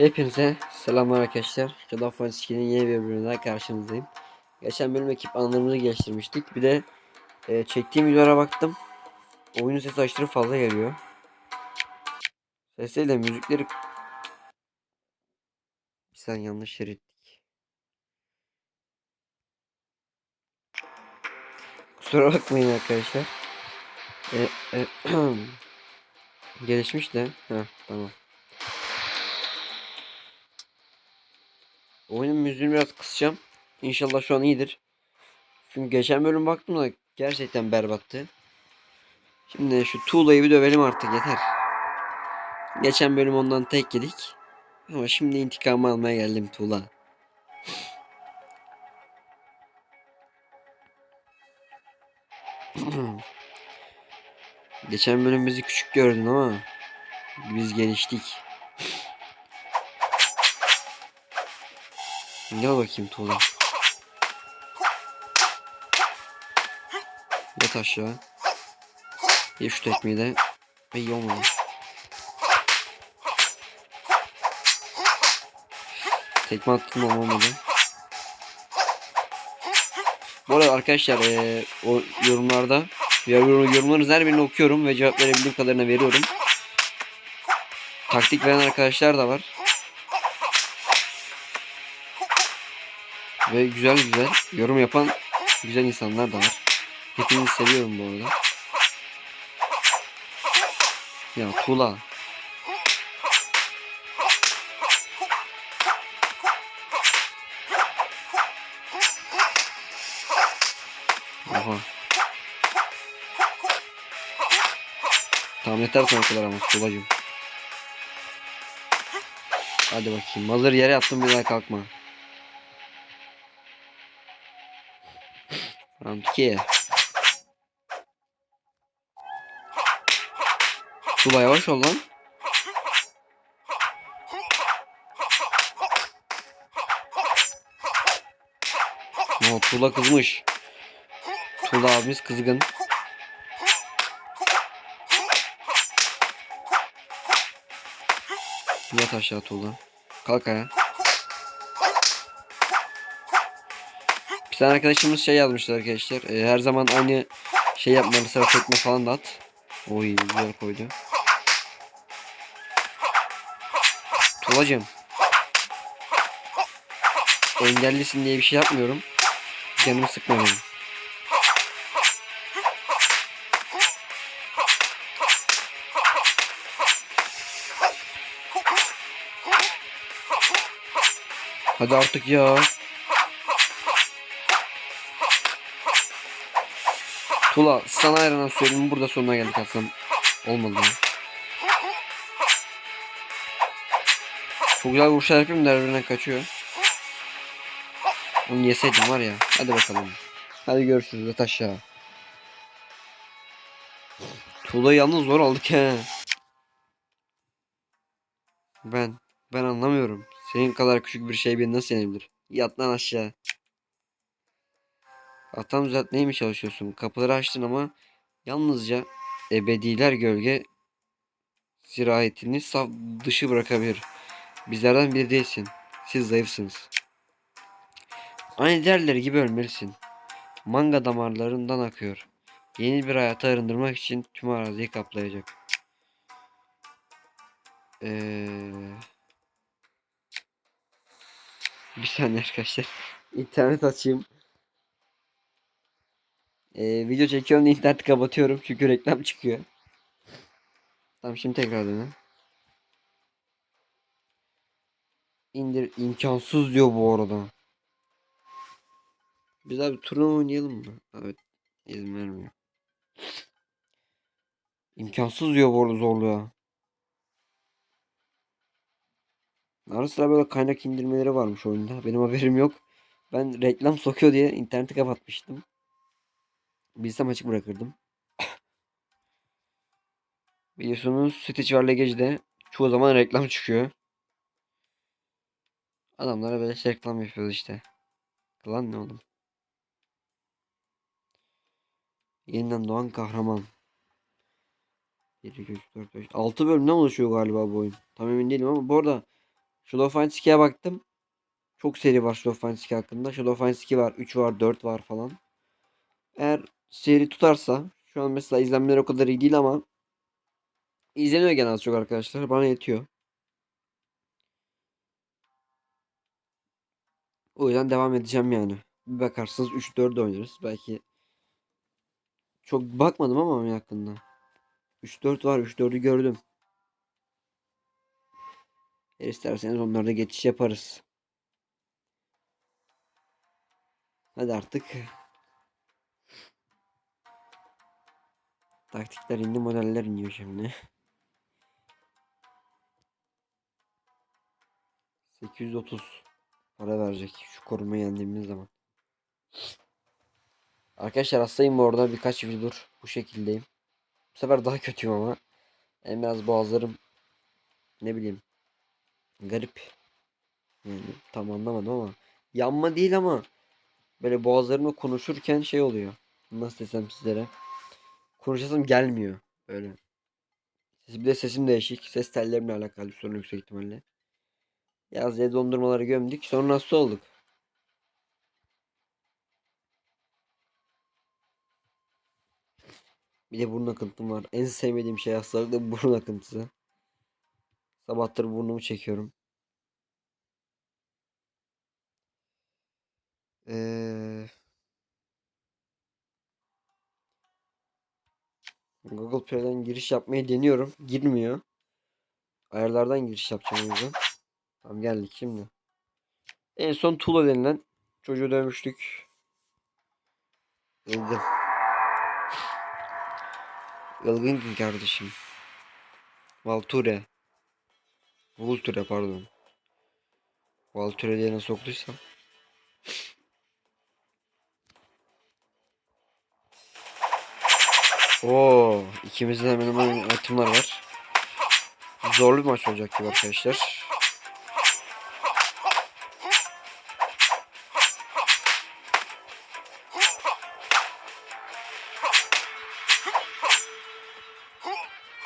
Hepinize selamlar arkadaşlar. Shadow Fantasy'nin yeni bir bölümünden karşınızdayım. Geçen bölüm ekip anlarımızı geliştirmiştik. Bir de e, çektiğim videolara baktım. Oyunun sesi aşırı fazla geliyor. Sesiyle müzikleri... Bir saniye yanlış yere gittik. Kusura bakmayın arkadaşlar. E, e, gelişmiş de. Heh, tamam. Oyunun müziğini biraz kısacağım. İnşallah şu an iyidir. Çünkü geçen bölüm baktım da gerçekten berbattı. Şimdi şu Tuğla'yı bir dövelim artık yeter. Geçen bölüm ondan tek yedik. Ama şimdi intikamı almaya geldim Tuğla. Geçen bölüm bizi küçük gördün ama biz geliştik. Gel bakayım Tuğla. Yat aşağı. Ye şu tekmeyi de. Ay iyi olmadı. Tekme attım ama olmadı. Bu arada arkadaşlar eee, o yorumlarda yorum- yorumlarınızın her birini okuyorum ve cevap verebildiğim kadarına veriyorum. Taktik veren arkadaşlar da var. Ve güzel güzel yorum yapan güzel insanlar da var. Hepinizi seviyorum bu arada. Ya Tula. Oha. Tamam yeter sana kadar ama Tulacım. Hadi bakayım. Hazır yere yattım bir daha kalkma. 2. Tula yavaş ol lan. Oo, Tula kızmış. Tula abimiz kızgın. Yat aşağı Tula. Kalk ayağa. Tane arkadaşımız şey yazmışlar arkadaşlar. Ee, her zaman aynı şey yapma mesela tekme falan da at. Oy güzel koydu. Tulacım. Engellisin diye bir şey yapmıyorum. Canımı sıkma benim. Hadi artık ya. Tula sana ayranan söyleyeyim burada sonuna geldik aslında. Olmadı ya. Çok güzel vuruşlar yapıyorum da birbirinden kaçıyor. Onu yeseydim var ya. Hadi bakalım. Hadi görüşürüz yat aşağı. Tuğla'yı yalnız zor aldık he. Ben. Ben anlamıyorum. Senin kadar küçük bir şey beni nasıl yenebilir? Yat lan aşağı. Atam düzeltmeye mi çalışıyorsun? Kapıları açtın ama yalnızca ebediler gölge ziraetini saf dışı bırakabilir. Bizlerden biri değilsin. Siz zayıfsınız. Aynı diğerleri gibi ölmelisin. Manga damarlarından akıyor. Yeni bir hayata arındırmak için tüm araziyi kaplayacak. Ee... Bir saniye arkadaşlar. İnternet açayım. Ee, video çekiyorum da interneti kapatıyorum çünkü reklam çıkıyor. Tamam şimdi tekrar dene. İndir imkansız diyor bu arada. Biz abi turnuva oynayalım mı? Evet. izin vermiyor. İmkansız diyor bu arada zorluğa. Ara sıra böyle kaynak indirmeleri varmış oyunda. Benim haberim yok. Ben reklam sokuyor diye interneti kapatmıştım. Bilsem açık bırakırdım. Biliyorsunuz Stitch var Legage'de çoğu zaman reklam çıkıyor. Adamlara böyle şey reklam yapıyoruz işte. Lan ne oğlum? Yeniden doğan kahraman. 1, 2, 3, 4, 5, 6 bölümden oluşuyor galiba bu oyun. Tam emin değilim ama bu arada Shadow Fight 2'ye baktım. Çok seri var Shadow Fight 2 hakkında. Shadow Fight 2 var, 3 var, 4 var falan. Eğer seri tutarsa şu an mesela izlenmeler o kadar iyi değil ama izleniyor gene az çok arkadaşlar. Bana yetiyor. O yüzden devam edeceğim yani. Bir bakarsınız 3-4 oynarız. Belki çok bakmadım ama oyun hakkında. 3-4 var. 3-4'ü gördüm. Eğer isterseniz onlarda geçiş yaparız. Hadi artık. Taktikler indi modeller iniyor şimdi. 830 para verecek şu korumayı yendiğimiz zaman. Arkadaşlar hastayım bu arada birkaç videodur bu şekildeyim. Bu sefer daha kötüyüm ama. En biraz boğazlarım ne bileyim garip. Yani tam anlamadım ama yanma değil ama böyle boğazlarımla konuşurken şey oluyor. Nasıl desem sizlere. Konuşasım gelmiyor öyle. Bir de sesim değişik. Ses tellerimle alakalı bir sorun yüksek ihtimalle. Yaz diye dondurmaları gömdük. Sonra nasıl olduk? Bir de burun akıntım var. En sevmediğim şey hastalık da burun akıntısı. Sabahtır burnumu çekiyorum. Ee, Google Play'den giriş yapmayı deniyorum. Girmiyor. Ayarlardan giriş yapacağım o yüzden. Tamam geldik şimdi. En son Tula denilen çocuğu dövmüştük. Ilgın. Ilgın kim kardeşim? Valture. Vulture pardon. Valture diye nasıl okuduysam. Oo, ikimizde de hemen hemen itemler var. Zorlu bir maç olacak gibi arkadaşlar.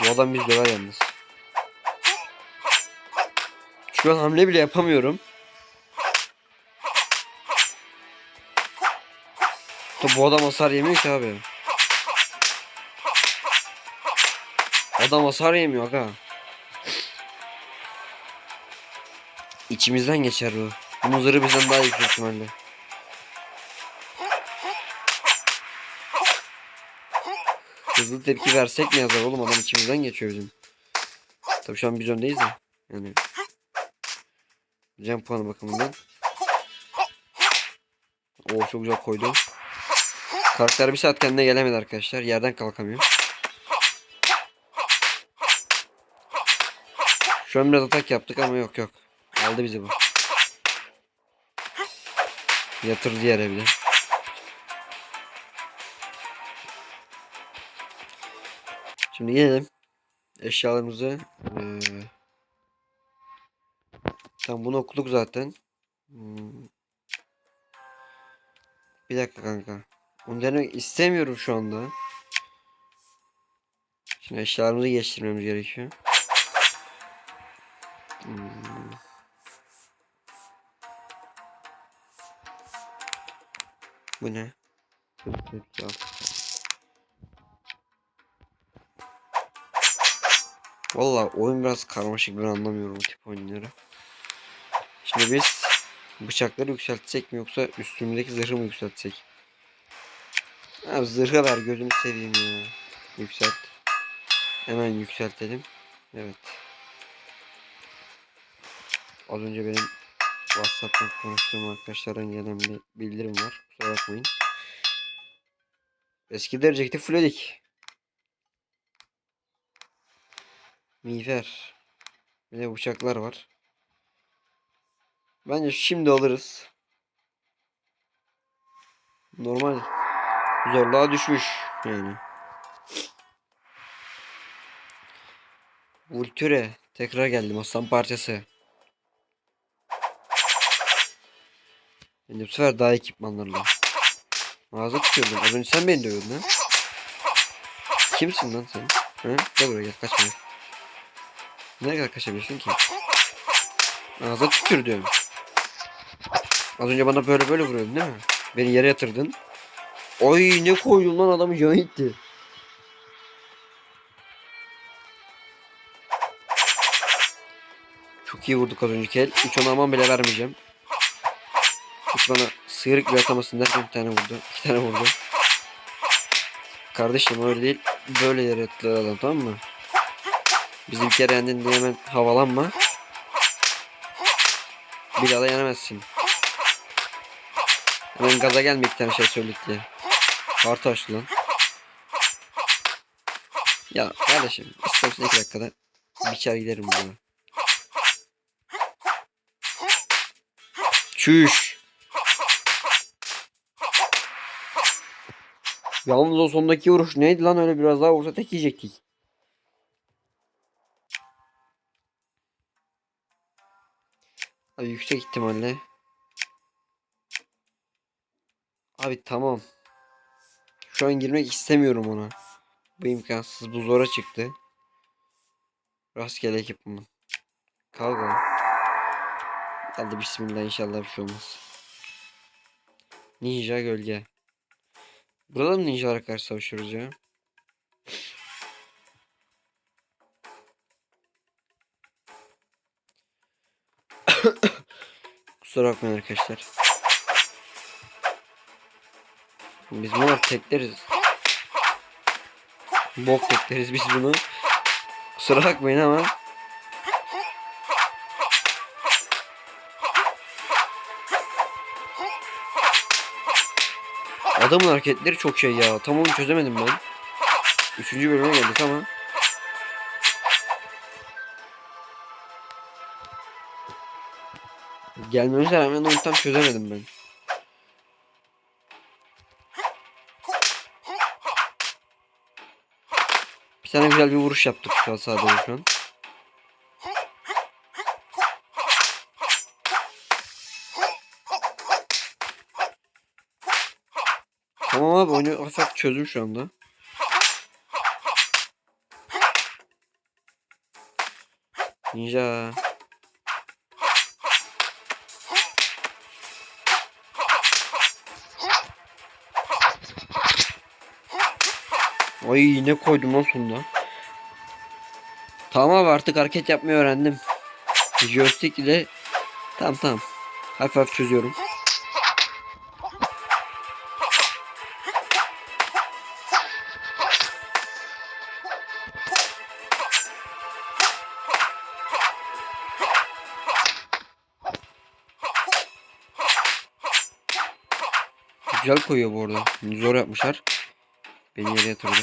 Bu adam biz döver yalnız. Şu an hamle bile yapamıyorum. Bu adam hasar yemiyor ki abi. Adam hasar yemiyor aga. İçimizden geçer bu. Bunun zırhı bizden daha yüksek ihtimalle. Hızlı tepki versek mi yazar oğlum adam içimizden geçiyor bizim. Tabii şu an biz öndeyiz de. Yani. Can puanı bakımından. Oo çok güzel koydu. Karakter bir saat kendine gelemedi arkadaşlar. Yerden kalkamıyor. Şu an biraz atak yaptık ama yok yok. Aldı bizi bu. Yatırdı yere bile. Şimdi gelelim. Eşyalarımızı. Ee, tam bunu okuduk zaten. Hmm. Bir dakika kanka. Onu denemek istemiyorum şu anda. Şimdi eşyalarımızı geçirmemiz gerekiyor. Bu ne? Valla oyun biraz karmaşık ben anlamıyorum tip oyunları. Şimdi biz bıçakları yükseltsek mi yoksa üstümüzdeki zırhı mı yükseltsek? Abi zırhı ver gözünü seveyim ya. Yükselt. Hemen yükseltelim. Evet. Az önce benim WhatsApp'tan konuştuğum arkadaşlardan gelen bir bildirim var. Kusura bakmayın. Eski derecekte fulledik. Miğfer. Bir de bıçaklar var. Bence şimdi alırız. Normal. Zorluğa düşmüş yani. Vultüre. Tekrar geldim aslan parçası. Ben de bu sefer daha ekipmanlarla. Ağza çıkıyordum. Az önce sen beni dövüyordun ha. Kimsin lan sen? Ha? Gel buraya gel kaçma. Nereye kadar kaçabilirsin ki? Ağza tükürdüm. Az önce bana böyle böyle vuruyordun değil mi? Beni yere yatırdın. Oy ne koydun lan adamı canı gitti. Çok iyi vurduk az önceki el. Hiç ona aman bile vermeyeceğim. Hiç bana sıyrık bir atamasın derken bir tane vurdu. iki tane vurdu. Kardeşim öyle değil. Böyle yere yatırır adam tamam mı? Bizi bir kere yendin diye hemen havalanma. Bir daha da yenemezsin. Hemen gaza gelme iki tane şey söyledik diye. Açtı lan. Ya kardeşim istersen iki dakikada biçer giderim bunu. Çüş. Yalnız o sondaki vuruş neydi lan öyle biraz daha vursa tek yiyecektik. Abi yüksek ihtimalle. Abi tamam. Şu an girmek istemiyorum ona. Bu imkansız. Bu zora çıktı. Rastgele ekip bunu. Kalk Hadi bismillah inşallah bir şey olmaz. Ninja gölge. Burada mı ninjalara karşı savaşıyoruz ya? Kusura bakmayın arkadaşlar. Biz bunu tekleriz. Bok tekleriz biz bunu. Kusura bakmayın ama. Adamın hareketleri çok şey ya. Tam onu çözemedim ben. Üçüncü bölüme geldik ama. Gelmemize rağmen onu tam çözemedim ben. Bir tane güzel bir vuruş yaptık şu an sadece şu an. Tamam abi oyunu hafif çözdüm şu anda. Ninja. Ay ne koydum lan sonunda. Tamam abi artık hareket yapmayı öğrendim. Joystick ile tamam tamam. Hafif hafif çözüyorum. Güzel koyuyor bu arada. Zor yapmışlar. Beni yere yatırdı.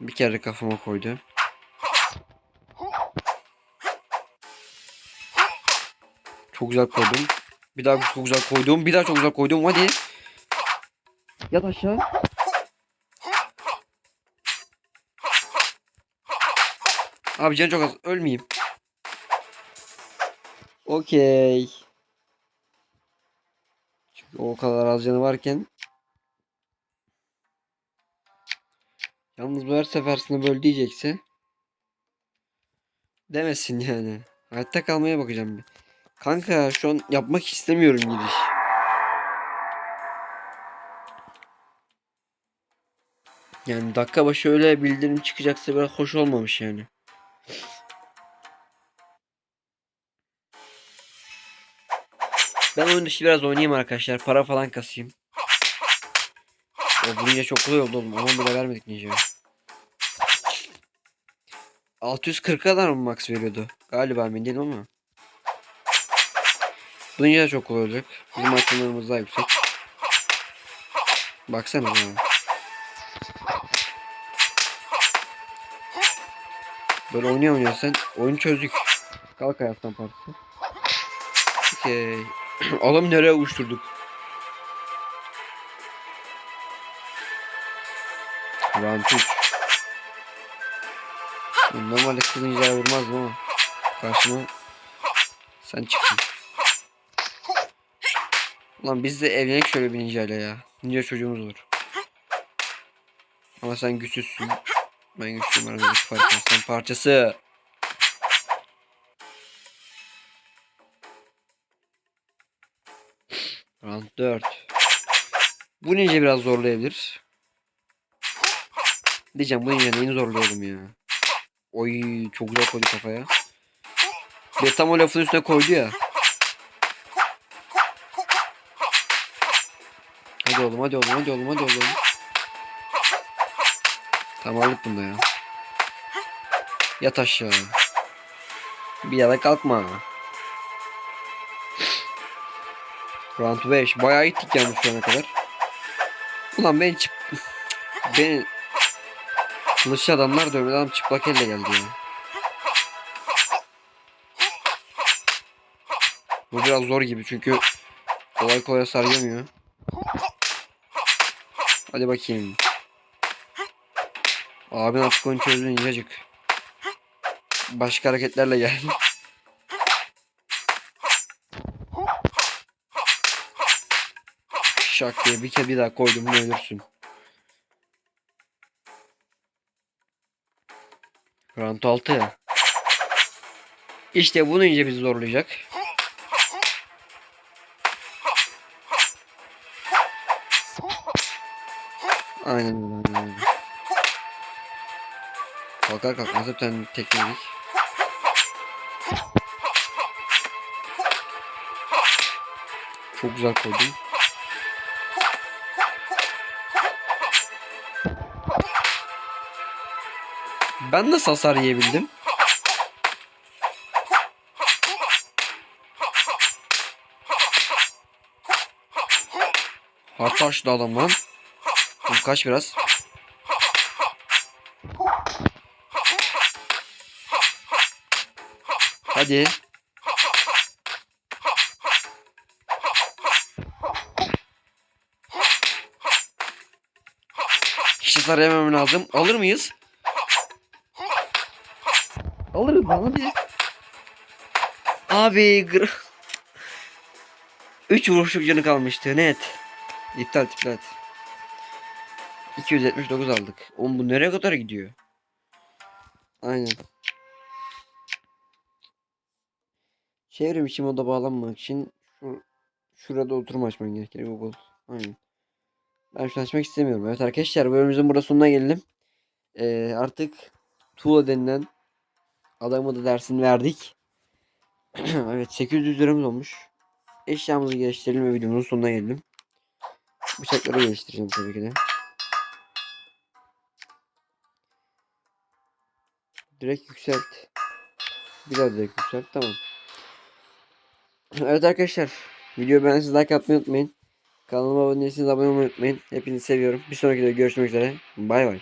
Bir kere kafama koydu. Çok güzel koydum. Bir daha çok güzel koydum. Bir daha çok güzel koydum. Hadi. Yat aşağı. Abi can çok az. Ölmeyeyim. Okey. O kadar az canı varken Yalnız bu her sefersinde böl diyecekse demesin yani. Hayatta kalmaya bakacağım bir. Kanka şu an yapmak istemiyorum gidiş. Yani dakika başı öyle bildirim çıkacaksa biraz hoş olmamış yani. Ben oyun dışı biraz oynayayım arkadaşlar. Para falan kasayım. O bu ninja çok kolay oldu oğlum. Aman bile vermedik ninja'ya. 640 kadar mı max veriyordu? Galiba emin değilim ama. Bu ninja da çok kolay olacak. Bizim açımlarımız daha yüksek. Baksana ya. Böyle oynuyor oynuyorsan oyun çözdük. Kalk hayattan partisi. Okey. Adam nereye uçturduk? 3. Normalde kız ninjaya vurmazdım ama karşıma sen çıktın. Ulan biz de evlenek şöyle bir ninjayla ya. Ninja çocuğumuz olur. Ama sen güçsüzsün. Ben güçlüyüm aradaki fark. Sen parçası. Round 4. Bu ninja biraz zorlayabilir. Diyeceğim bu ninja neyini zorlayalım ya. Oy çok güzel koydu kafaya. De tam o lafın üstüne koydu ya. Hadi oğlum hadi oğlum hadi oğlum hadi oğlum. Tamam aldık bunda ya. Yat aşağı. Bir yere kalkma. Round 5. Bayağı gittik yalnız şu ana kadar. Ulan ben çıp... Beni... Kılıçlı adamlar dövmedi adam çıplak elle geldi ya. Bu biraz zor gibi çünkü kolay kolay sargamıyor. Hadi bakayım. Abin artık onu çözdün incecik. Başka hareketlerle gel. Şak diye bir kere bir daha koydum mu ölürsün. Round 6. İşte bunu ince bizi zorlayacak. Aynen öyle. Kalkar kalkmaz tane teknik. Çok güzel koydum. Ben nasıl hasar yiyebildim? Harpa açtı adam lan. Kaç biraz. Hadi. Hiç hasar yemem lazım. Alır mıyız? Alırız lan hadi. Abi gr... 3 vuruşluk canı kalmıştı net. İptal iptal. 279 aldık. Oğlum bu nereye kadar gidiyor? Aynen. Çevrim içi moda bağlanmak için şu şurada oturum açman gerekir Google. Aynen. Ben şunu açmak istemiyorum. Evet arkadaşlar bölümümüzün burada sonuna geldim. Ee, artık Tuğla denilen adamı da dersini verdik. evet 800 liramız olmuş. Eşyamızı geliştirelim ve videonun sonuna geldim. Bıçakları geliştireceğim tabii ki de. Direkt yükselt. Bir daha direkt yükselt. Tamam. Evet arkadaşlar. Videoyu beğendiyseniz like atmayı unutmayın. Kanalıma abone değilseniz abone olmayı unutmayın. Hepinizi seviyorum. Bir sonraki videoda görüşmek üzere. Bay bay.